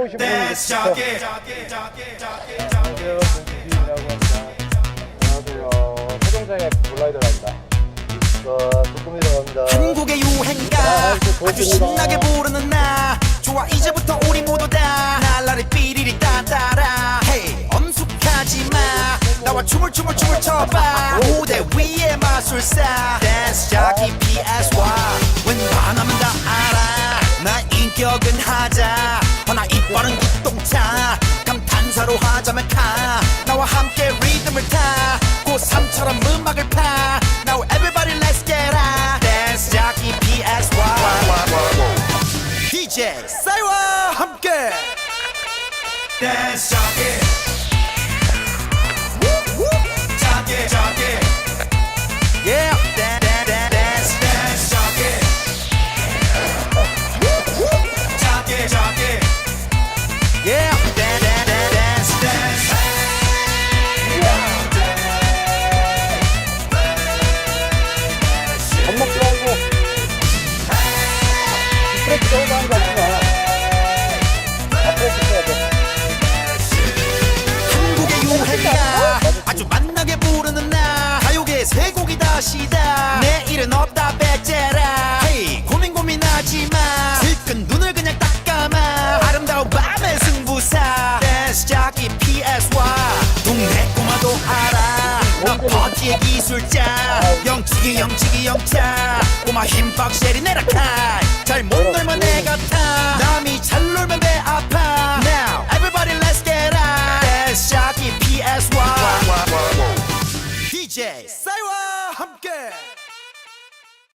오신 분이 안녕하세요, 김기이라고 합니다. 안녕하세요, 세종장의 블라이더랍니다. 저 조금이라고 합니다. 한국의 유행가. 아주 신나게 부르는 나. 좋아 이제부터 우리 모두 다. 날라리 삐리리 따따라. 헤이 엄숙하지 마. 나와 춤을 춤을 춤을 춰봐. 무대 위에 마술사. 댄스 자기 PSY 웬만하면 다 알아. 나 인격은 하자 허나 이빨은 국동차. 감탄사로 하자면 카 나와 함께 리듬을 타. 고3처럼 음악을 파. Now everybody let's get out. 댄스 자기 PSY DJ 싸이와 함께. 댄스 한국의 유행가 아주 만나게 부르는 나. 가요계 세 곡이 다 시다. 내일은 없다 배째라. 헤이 고민 고민하지 마. 슬픈 눈을 그냥 딱 감아 아름다운 밤의 승부사. 댄스 자기 PSY 동네 영지의 기술자. 영지기 영지기 영자 꼬마 힘빡세리 내라 칼 잘못 놀면 내가 타. 남이 잘 놀면 배 아파. Now everybody let's get out. That's Shaggy DJ 싸이와 함께.